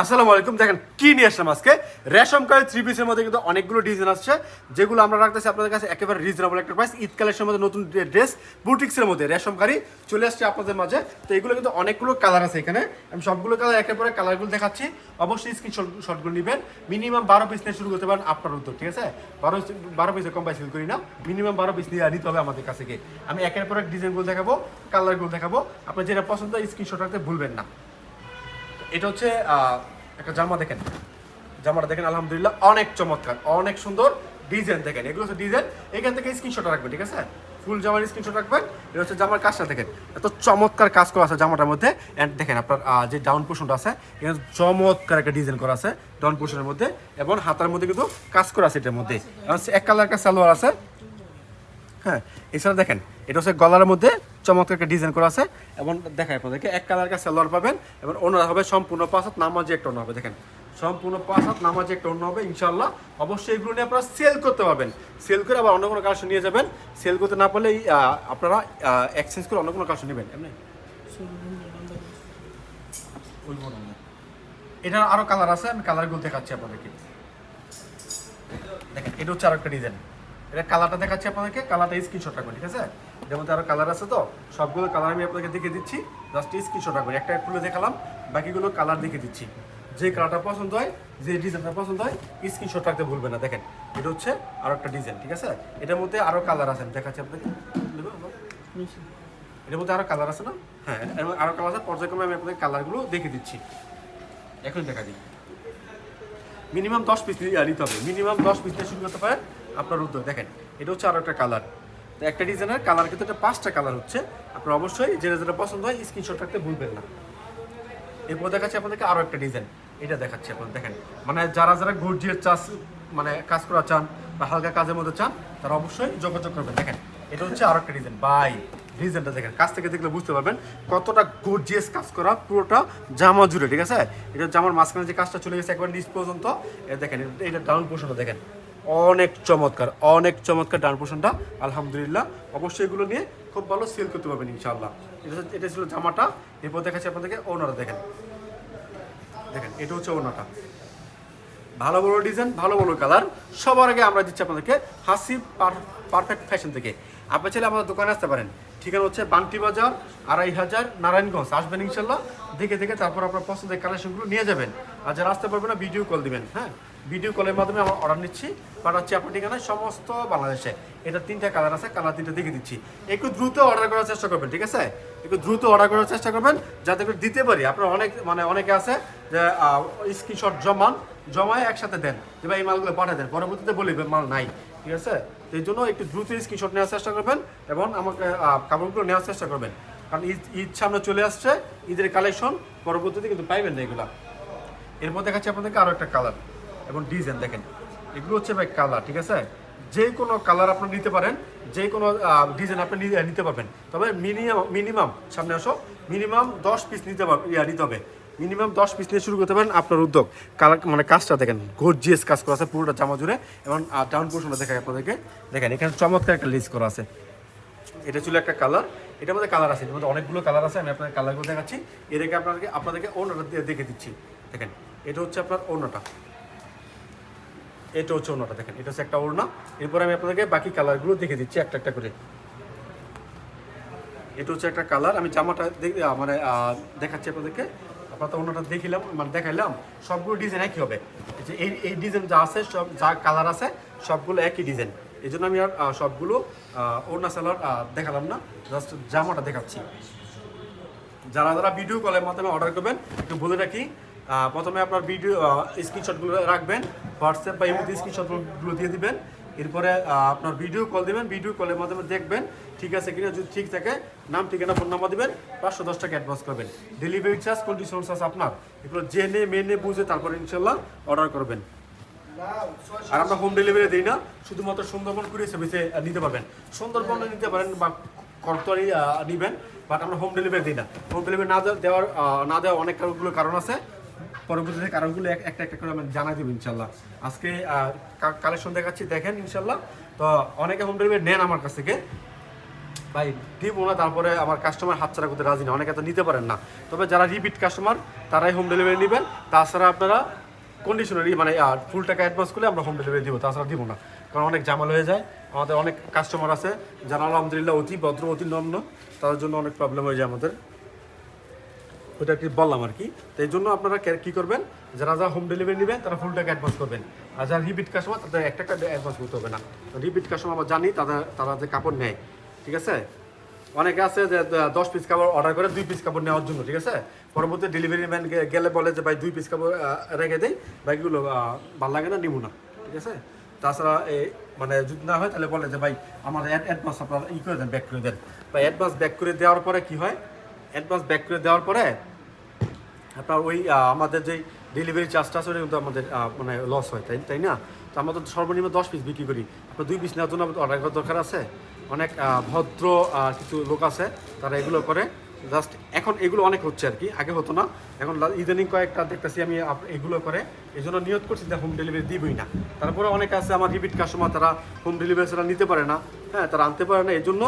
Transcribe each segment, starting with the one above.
আসসালামু আলাইকুম। দেখেন কি নিয়ে আসলাম আজকে? রেশম কালের থ্রি পিসের মধ্যে কিন্তু অনেকগুলো ডিজাইন আসছে, যেগুলো আমরা রাখতেছি আপনাদের কাছে একেবারে রিজনেবল একটা প্রাইস ঈদ কালেকশনের মধ্যে নতুন ড্রেস বুটিক্সের মধ্যে রেশম কারি চলে আসছে আপনাদের মাঝে। তো এগুলো কিন্তু অনেকগুলো কালার আছে এখানে। আমি সবগুলো কালার একের পরে কালারগুলো দেখাচ্ছি। অবশ্যই স্ক্রিন শটগুলো নেবেন। মিনিমাম বারো পিস নিয়ে শুরু করতে পারেন আপনার উদ্যোগ, ঠিক আছে? বারো বারো পিসের কম সেল করি না। মিনিমাম বারো পিস নিয়ে নিতে হবে আমাদের কাছে গিয়ে। আমি একের পর এক ডিজাইনগুলো দেখাবো কালারগুলো দেখাবো। আপনার যেটা পছন্দ স্ক্রিনশট রাখতে ভুলবেন না। এটা হচ্ছে একটা জামা দেখেন। জামাটা দেখেন, আলহামদুলিল্লাহ, অনেক চমৎকার, অনেক সুন্দর ডিজাইন দেখেন। এগুলো হচ্ছে ডিজাইন। এখান থেকে স্ক্রিনশট রাখবেন, ঠিক আছে? ফুল জামার স্ক্রিনশট রাখবেন। এটা হচ্ছে জামার কাজটা দেখেন। এত চমৎকার কাজ করা আছে জামাটার মধ্যে। অ্যান্ড দেখেন আপনার যে ডাউন পোর্শনটা আছে, এখানে চমৎকার একটা ডিজাইন করা আছে ডাউন পোর্শনের মধ্যে। এবং হাতার মধ্যে কিন্তু কাজ করা আছে এটার মধ্যে। এক কালার একটা সালোয়ার আছে। হ্যাঁ এছাড়া দেখেন, এটা হচ্ছে গলার মধ্যে চমৎকার একটা ডিজাইন করা আছে। এবং দেখায় আপনাদেরকে, এক কালার একটা সালোয়ার পাবেন, এবং ওনার হবে সম্পূর্ণ পাঁচ হাত নামাজি একটা অন্য হবে, দেখেন। সম্পূর্ণ পাঁচ হাত নামাজি একটা অন্য হবে ইনশাল্লাহ অবশ্যই এগুলো নিয়ে আপনারা সেল করতে পারবেন। সেল করে আবার অন্য কোনো কালেকশন নিয়ে যাবেন। সেল করতে না পারলে আপনারা এক্সচেঞ্জ করে অন্য কোনো কালেকশন নেবেন। এটার আরও কালার আছে, আমি কালারগুলো দেখাচ্ছি আপনাদেরকে। দেখেন, এটা হচ্ছে আরেকটা ডিজাইন এটা কালারটা দেখাচ্ছি আপনাদেরকে কালারটা স্ক্রিনশট রাখবেন ঠিক আছে? যেমন আরও কালার আছে তো? সবগুলো কালার আমি আপনাকে দেখে দিচ্ছি জাস্ট স্ক্রিনশট রাখবেন একটা খুলে দেখালাম, বাকিগুলো কালার দেখে দিচ্ছি। যে কালারটা পছন্দ হয়, যে ডিজাইনটা পছন্দ হয় স্ক্রিনশট রাখতে ভুলবেন না। দেখেন, এটা হচ্ছে আরও একটা ডিজাইন ঠিক আছে? এটার মধ্যে আরও কালার আছে, আমি দেখাচ্ছি আপনাকে এটার মধ্যে আরও কালার আছে না? হ্যাঁ এর মধ্যে আরও কালার আছে। পর্যায়ক্রমে আমি আপনাদের কালারগুলো দেখে দিচ্ছি। এখন দেখা দিই। মিনিমাম দশ পিস নিতে হবে। মিনিমাম দশ পিস নিয়ে শুরু করতে পারেন। আপনার উদ্যোগ। দেখেন, এটা হচ্ছে আরও একটা কালার তো একটা ডিজাইনের কালার কিন্তু এটা পাঁচটা কালার হচ্ছে। আপনার অবশ্যই যেটা যেটা পছন্দ হয় স্ক্রিনশট রাখতে ভুলবেন না। এরপর দেখাচ্ছি আপনাদেরকে আরও একটা ডিজাইন এটা দেখাচ্ছি আপনার দেখেন। মানে যারা যারা গর্জিয়ার চাষ মানে কাজ করা চান বা হালকা কাজের মধ্যে চান, তারা অবশ্যই যোগাযোগ করবেন। দেখেন, এটা হচ্ছে আরও একটা ডিজাইন বাই ডিজাইনটা দেখেন। কাছ থেকে দেখলে বুঝতে পারবেন কতটা গর্জিয়াস কাজ করা পুরোটা জামা জুড়ে, ঠিক আছে? এটা জামার মাঝখানে যে কাজটা চলে গেছে একবার নিচ পর্যন্ত। দেখেন, এটা- এটা ডাউন পোর্শনটা দেখেন। অনেক চমৎকার অনেক চমৎকার ডাউন পোর্শনটা আলহামদুলিল্লাহ, অবশ্যই এগুলো নিয়ে খুব ভালো সেল করতে পারবেন ইনশাআল্লাহ। এটা এটা ছিল জামাটা। এরপর দেখাচ্ছি আপনাদেরকে ওনারা দেখেন। দেখেন, এটা হচ্ছে ওনাটা ভালো বড় ডিজাইন ভালো বড় কালার সবার আগে আমরা দিচ্ছি আপনাদেরকে হাসি পারফেক্ট ফ্যাশন থেকে। আপনি চাইলে আমাদের দোকানে আসতে পারেন। ঠিকানা হচ্ছে বান্টি বাজার, আড়াই হাজার, নারায়ণগঞ্জ। আসবেন ইনশাল্লাহ দেখে দেখে তারপর আপনার পছন্দের কালেকশনগুলো নিয়ে যাবেন। আর যারা আসতে পারবেন না ভিডিও কল দিবেন হ্যাঁ? ভিডিও কলের মাধ্যমে আমরা অর্ডার নিচ্ছি পাঠাচ্ছি আপনার ঠিকানায় সমস্ত বাংলাদেশে। এটা তিনটা কালার আছে কালার তিনটা দেখে দিচ্ছি। একটু দ্রুত অর্ডার করার চেষ্টা করবেন, ঠিক আছে? একটু দ্রুত অর্ডার করার চেষ্টা করবেন, যাতে করে দিতে পারি। আপনার অনেক মানে অনেকে আছে যে স্ক্রিনশট জমান, জমায় একসাথে দেন, যে ভাই এই মালগুলো পাঠিয়ে দেন। পরবর্তীতে বলি মাল নাই। ঠিক আছে? তো এই জন্য একটু দ্রুত স্ক্রিনশট নেওয়ার চেষ্টা করবেন এবং আমাকে কাপড়গুলো নেওয়ার চেষ্টা করবেন। কারণ ঈদ ঈদ সামনে চলে আসছে, ঈদের কালেকশন পরবর্তীতে কিন্তু পাইবেন না এগুলা। এরপর দেখাচ্ছি আপনাদেরকে আরও একটা কালার এবং ডিজাইন দেখেন। এগুলো হচ্ছে ভাই কালার ঠিক আছে? যে কোনো কালার আপনি নিতে পারেন, যে কোনো ডিজাইন আপনি নিতে পারবেন। তবে মিনিমাম মিনিমাম সামনে আসো মিনিমাম দশ পিস নিতে পার নিতে হবে। মিনিমাম দশ পিস নিয়ে শুরু করতে পারেন আপনার উদ্যোগ। কালার মানে কাজটা দেখেন গর্জিয়াস কাজ করা আছে পুরোটা জামা জুড়ে এবং ডাউন পোর্শনটা দেখায় আপনাদেরকে। দেখেন, এখানে চমৎকার একটা লিস্ট করা আছে। এটা ছিল একটা কালার এটার মধ্যে কালার আছে, এর মধ্যে অনেকগুলো কালার আছে, আমি আপনাদের কালারগুলো দেখাচ্ছি। এটাকে আপনাদেরকে আপনাদেরকে দিয়ে দেখে দিচ্ছি। দেখেন এটা হচ্ছে আপনার ওড়নাটা। এটা হচ্ছে ওড়নাটা, দেখেন, এটা হচ্ছে একটা ওড়না। এরপর আমি আপনাদেরকে বাকি কালারগুলো দেখে দিচ্ছি একটা একটা করে। এটা হচ্ছে একটা কালার, আমি জামাটা দেখে মানে দেখাচ্ছি আপনাদেরকে। আপনার তো ওনাটা দেখিলাম মানে দেখাইলাম, সবগুলো ডিজাইন একই হবে। এই যে এই এই ডিজাইন যা আছে, সব যা কালার আছে, সবগুলো একই ডিজাইন। এই জন্য আমি আর সবগুলো ওড়না সালোয়ার দেখালাম না জাস্ট জামাটা দেখাচ্ছি। যারা যারা ভিডিও কলের মাধ্যমে অর্ডার করবেন, একটু বলে রাখি প্রথমে আপনার ভিডিও স্ক্রিনশটগুলো রাখবেন হোয়াটসঅ্যাপ বা ইমোতে স্ক্রিনশটগুলো দিয়ে দিবেন। এরপরে আপনার ভিডিও কল দিবেন ভিডিও কলের মাধ্যমে দেখবেন ঠিক আছে কিনা, যদি ঠিক থাকে, নাম, ঠিকানা ফোন নাম্বার দিবেন, পাঁচশো দশ টাকা অ্যাডভান্স করবেন। ডেলিভারি চার্জ কন্ডিশন আছে আপনার। এগুলো জেনে, মেনে, বুঝে তারপরে ইনশাল্লাহ অর্ডার করবেন। আর আমরা হোম ডেলিভারি দিই না, শুধুমাত্র সুন্দরবন করে সার্ভিসে নিতে পারবেন। সুন্দরবনে নিতে পারেন বা করতরি নেবেন বাট আমরা হোম ডেলিভারি দিই না। হোম ডেলিভারি না দেওয়ার না দেওয়ার অনেক কারণগুলো কারণ আছে। পরবর্তীতে কারণগুলো এক- একটা একটা করে আমি জানাই দেবো ইনশাল্লাহ। আজকে কালেকশন দেখাচ্ছি, দেখেন ইনশাল্লাহ। তো অনেকে হোম ডেলিভারি নেন আমার কাছ থেকে। ভাই, দিব না, তারপরে আমার কাস্টমার হাত হাতছাড়া করতে রাজি না। অনেকে তো নিতে পারেন না। তবে যারা রিপিট কাস্টমার তারাই হোম ডেলিভারি নেবেন। তাছাড়া আপনারা কন্ডিশনারি মানে ফুল টাকা অ্যাডভান্স করলে আমরা হোম ডেলিভারি দিব। তাছাড়া দিব না। কারণ অনেক জামাল হয়ে যায়। আমাদের অনেক কাস্টমার আছে, যারা আলহামদুলিল্লাহ অতি ভদ্র, অতি নম্র তাদের জন্য অনেক প্রবলেম হয়ে যায় আমাদের। ওটা কি বললাম আর কি? তো এই জন্য আপনারা কে- করবেন? যারা যারা হোম ডেলিভারি নেবেন, তারা ফুল টাকা অ্যাডভান্স করবেন। আর যারা রিপিট কাস্টমার তাদের এক টাকা অ্যাডভান্স করতে হবে না। রিপিট কাস্টমার আমরা জানি, তারা তারা যে কাপড় নেয়, ঠিক আছে? অনেকে আছে যে দশ পিস কাপড় অর্ডার করে দুই পিস কাপড় নেওয়ার জন্য, ঠিক আছে? পরবর্তী ডেলিভারি ম্যান গেলে বলে যে, ভাই, দুই পিস কাপড় রেখে দেয় ভাইগুলো ভালো লাগে না নিব না। ঠিক আছে? তাছাড়া এই মানে যদি না হয়, তাহলে বলে যে, ভাই, আমার অ্যাডভান্স আপনার ই করে দেন ব্যাক করে দেন। বা অ্যাডভান্স ব্যাক করে দেওয়ার পরে কি হয়? অ্যাডভান্স ব্যাক করে দেওয়ার পরে, আপনার ওই আমাদের যে ডেলিভারি চার্জটা আছে ওটা কিন্তু আমাদের মানে লস হয়, তাই তাই না? তো আমরা তো সর্বনিম্ন দশ পিস বিক্রি করি। আপনার দুই পিস নেওয়ার জন্য অর্ডার করার দরকার আছে। অনেক ভদ্র কিছু লোক আছে, তারা এগুলো করে। জাস্ট এখন এগুলো অনেক হচ্ছে আর কি। আগে হতো না। এখন ইদানিং কয়েকটা দেখতেছি আমি এগুলো করে। এই জন্য নিয়োগ করছি যে হোম ডেলিভারি দিবই না। তারপরে অনেক আছে আমার রিপিট কাস্টমার তারা হোম ডেলিভারি ছাড়া নিতে পারে না। হ্যাঁ তারা আনতে পারে না। এই জন্য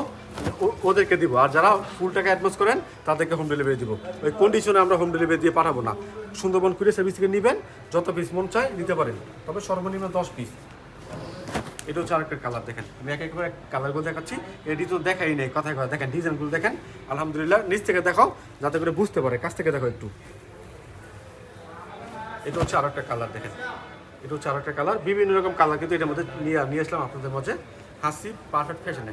ওদেরকে দিব। আর যারা ফুল টাকা অ্যাডভান্স করেন, তাদেরকে হোম ডেলিভারি দিব। ওই কন্ডিশনে আমরা হোম ডেলিভারি দিয়ে পাঠাবো না। সুন্দরবন কুরিয়ার সার্ভিস থেকে নেবেন। যত পিস মন চায় নিতে পারেন। তবে সর্বনিম্ন দশ পিস এটা হচ্ছে আরেকটা কালার দেখেন। আমি এক একবার কালারগুলো দেখাচ্ছি। এটি তো দেখাই নেই কথায় কথা দেখেন ডিজাইনগুলো দেখেন। আলহামদুলিল্লাহ, নিচ থেকে দেখাও, যাতে করে বুঝতে পারে। কাছ থেকে দেখো একটু। এটা হচ্ছে আরেকটা কালার দেখেন। এটা হচ্ছে আরেকটা কালার বিভিন্ন রকম কালার কিন্তু এটার মধ্যে নিয়ে নিয়ে আসলাম আপনাদের মাঝে। হাসি পারফেক্ট ফ্যাশনে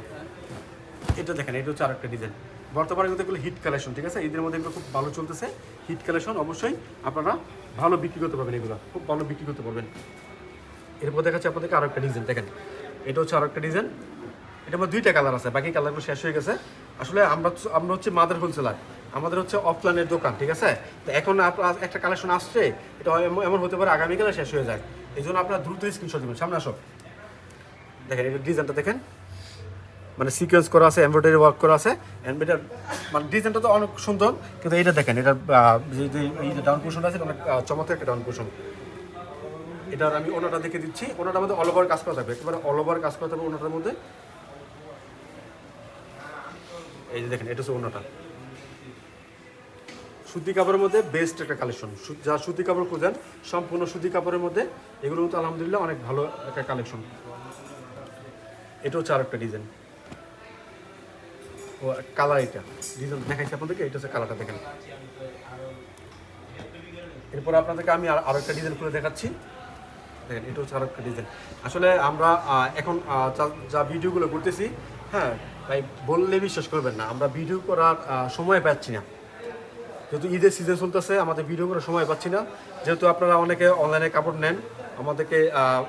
এটা দেখেন, এটা হচ্ছে আরেকটা ডিজাইন বর্তমানে কিন্তু এগুলো হিট কালেকশন ঠিক আছে? এদের মধ্যে এগুলো খুব ভালো চলতেছে। হিট কালেকশন অবশ্যই আপনারা ভালো বিক্রি করতে পারবেন এগুলো। খুব ভালো বিক্রি করতে পারবেন। এরপর দেখাচ্ছি আপনাদেরকে আরও একটা ডিজাইন দেখেন। এটা হচ্ছে আরও একটা ডিজাইন এটার মধ্যে দুইটা কালার আছে, বাকি কালারগুলো শেষ হয়ে গেছে। আসলে আমরা আমরা হচ্ছে মাদার হোলসেলার আমাদের হচ্ছে অফলাইনের দোকান, ঠিক আছে? তো এখন আপনার একটা কালেকশন আসছে, এটা এমন- হতে পারে আগামীকালে শেষ হয়ে যায়। এই জন্য আপনার দ্রুত স্ক্রিনশট দেবেন, সামনে আসো। দেখেন, এটা ডিজাইনটা দেখেন। মানে সিকোয়েন্স করা আছে এমব্রয়ডারি ওয়ার্ক করা আছে। এমব্রয়ডারি মানে ডিজাইনটা তো অনেক সুন্দর, কিন্তু এটা দেখেন এটা যে ডাউন পোর্শন আছে অনেক চমৎকার একটা ডাউন পোর্শন এটার আমি ওনাটা দেখে দিচ্ছি। ওনাটার মধ্যে অল ওভার কাজ করা থাকবে। একেবারে অল ওভার কাজ করা থাকবে ওনাটার মধ্যে। এই যে দেখেন, এটা হচ্ছে ওনাটা। সুতি কাপড়ের মধ্যে বেস্ট একটা কালেকশন যা সুতি কাপড় খুঁজেন, সম্পূর্ণ সুতি কাপড়ের মধ্যে এগুলো কিন্তু আলহামদুলিল্লাহ অনেক ভালো একটা কালেকশন এটা হচ্ছে আর একটা ডিজাইন ও কালার এটা। ডিজাইন দেখাইছি আপনাদেরকে, এটা হচ্ছে কালারটা দেখেন। এরপর আপনাদেরকে আমি আরও একটা ডিজাইন করে দেখাচ্ছি। দেখেন এটা হচ্ছে আরও একটা ডিজাইন আসলে আমরা এখন যা- ভিডিওগুলো করতেছি হ্যাঁ তাই বললে বিশ্বাস করবেন না, আমরা ভিডিও করার সময় পাচ্ছি না। যেহেতু ঈদের সিজন চলতেছে, আমাদের ভিডিও করার সময় পাচ্ছি না। যেহেতু আপনারা অনেকে অনলাইনে কাপড় নেন, আমাদেরকে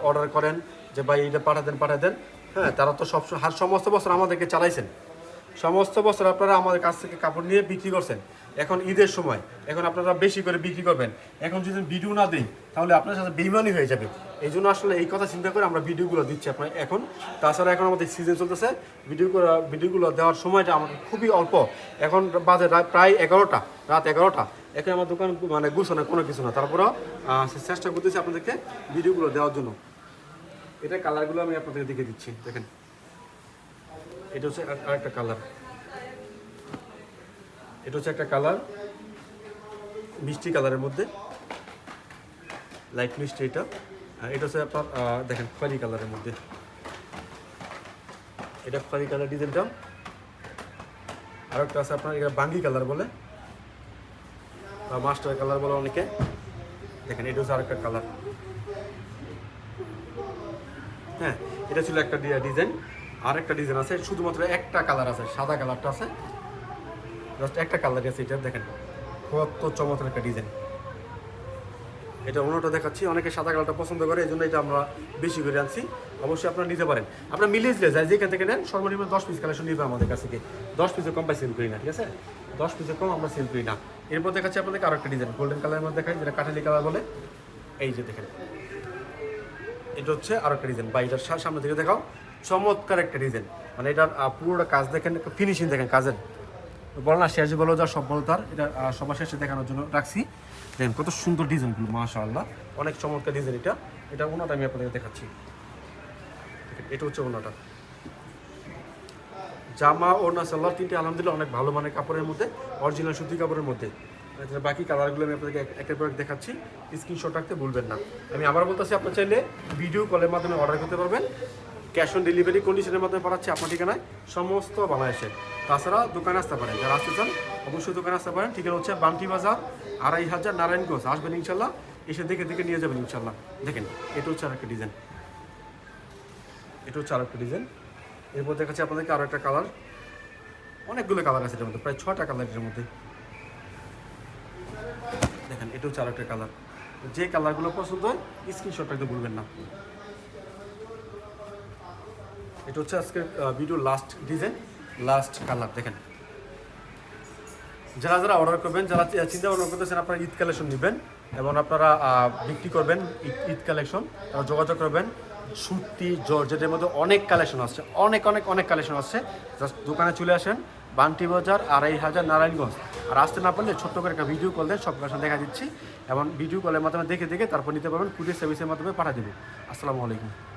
অর্ডার করেন যে, ভাই, এটা পাঠা দেন পাঠা দেন হ্যাঁ তারা তো সব সমস্ত বছর আমাদেরকে চালাইছেন। সমস্ত বছর আপনারা আমাদের কাছ থেকে কাপড় নিয়ে বিক্রি করছেন। এখন ঈদের সময়, এখন আপনারা বেশি করে বিক্রি করবেন। এখন যদি ভিডিও না দিই, তাহলে আপনার সাথে বেইমানি হয়ে যাবে। এই জন্য আসলে এই কথা চিন্তা করে আমরা ভিডিওগুলো দিচ্ছি আপনার এখন। তাছাড়া এখন আমাদের সিজন চলতেছে। ভিডিও ভিডিওগুলো দেওয়ার সময়টা আমাদের খুবই অল্প। এখন বাজে প্রায় এগারোটা, রাত এগারোটা। এখন আমার দোকান মানে গুছানো কোনো কিছু না। তারপরেও চেষ্টা করতেছি আপনাদেরকে ভিডিওগুলো দেওয়ার জন্য। এটা কালারগুলো আমি আপনাদেরকে দেখে দিচ্ছি। দেখেন। এটা হচ্ছে আরেকটা কালার এটা হচ্ছে একটা কালার, মিষ্টি কালারের মধ্যে। লাইট মিষ্টি এটা। আর এটা হচ্ছে আপনার দেখেন খয়েরি কালারের মধ্যে। এটা খয়েরি কালার ডিজাইনটা। আর একটা আছে আপনার, এটা বাঙ্গি কালার বলে। মাস্টার কালার বলে অনেকে। দেখেন, এটা হচ্ছে আরেকটা কালার। হ্যাঁ এটা ছিল একটা ডিজাইন। আর একটা ডিজাইন আছে, শুধুমাত্র একটা কালার আছে, সাদা কালারটা আছে। জাস্ট একটা কালার আছে, এটা দেখেন। কত চমৎকার একটা ডিজাইন এটা অন্যটা দেখাচ্ছি, অনেকে সাদা কালারটা পছন্দ করে এই জন্য এটা আমরা বেশি করে আনছি। অবশ্যই আপনারা নিতে পারেন। আপনারা মিলিয়ে দিলে যায়, যেখান থেকে নেন, সর্বনিম্ন দশ পিস কালেকশন নিবে আমাদের কাছ থেকে। দশ পিসের কম পাই সেল করি না, ঠিক আছে? দশ পিসের কম আমরা সেল করি না। এরপর দেখাচ্ছি আপনাদেরকে আরও একটা ডিজাইন গোল্ডেন কালারের মধ্যে দেখাই, যেটা কাঠালি কালার বলে। এই যে দেখেন। এটা হচ্ছে আরও একটা ডিজাইন বা এটার সামনে থেকে দেখাও। চমৎকার একটা ডিজাইন মানে এটার পুরোটা কাজ দেখেন ফিনিশিং দেখেন, কাজের। বলো শেষ বলো যা সব বলো তার। এটা সবার শেষে দেখানোর জন্য রাখছি। দেখেন, কত সুন্দর ডিজাইনগুলো মাশাআল্লাহ। অনেক চমৎকার ডিজাইন এটা। এটা ওনাটা আমি আপনাদের দেখাচ্ছি। এটা হচ্ছে ওনাটা। জামা, ওড়না, সালোয়ার, তিনটে আলহামদুলিল্লাহ অনেক ভালো মানের কাপড়ের মধ্যে অরিজিনাল সুতি কাপড়ের মধ্যে। বাকি কালারগুলো আমি আপনাদেরকে এক- একের পর এক দেখাচ্ছি। স্ক্রিনশট রাখতে ভুলবেন না। আমি আবার বলতেছি, আপনার চাইলে ভিডিও কলের মাধ্যমে অর্ডার করতে পারবেন। ক্যাশ অন ডেলিভারি কন্ডিশনের মাধ্যমে পাঠাচ্ছি আপনার ঠিকানায়। সমস্ত বাংলাদেশে। তাছাড়া দোকানে আসতে পারেন। যারা আসতে চান, অবশ্যই দোকানে আসতে পারেন। ঠিকানা হচ্ছে বান্টি বাজার, আড়াই হাজার নারায়ণগঞ্জ। আসবেন ইনশাল্লাহ, এসে দেখে দেখে নিয়ে যাবেন ইনশাল্লাহ। দেখেন, এটা হচ্ছে আর একটা ডিজাইন। এটা হচ্ছে আর একটা ডিজাইন। এরপর দেখাচ্ছি আপনাদেরকে আরও একটা কালার। অনেকগুলো কালার আছে এটার মধ্যে, প্রায় ছটা কালার এটার মধ্যে। দেখেন, এটা হচ্ছে আর একটা কালার। যে কালারগুলো পছন্দ হয় স্ক্রিনশট একটু ভুলবেন না। এটা হচ্ছে আজকের video last design last colour দেখেন। যারা যারা অর্ডার করবেন, যারা চিন্তা ভাবনা করতেছেন, আপনারা ঈদ কালেকশন নেবেন এবং আপনারা বিক্রি করবেন ঈদ- কালেকশন তারা যোগাযোগ করবেন। সুতি জর্জেটের মধ্যে অনেক কালেকশন আসছে, অনেক অনেক অনেক কালেকশন আসছে। জাস্ট দোকানে চলে আসেন, বান্টি বাজার, আড়াই হাজার নারায়ণগঞ্জ। আর আসতে না পারলে ছোট্ট করে একটা ভিডিও কল দেন, সব কালেকশন দেখা দিচ্ছি। এবং ভিডিও কলের মাধ্যমে দেখে দেখে তারপর নিতে পারবেন, কুরিয়ার সার্ভিসের মাধ্যমে পাঠা দেবো। আসসালামু আলাইকুম।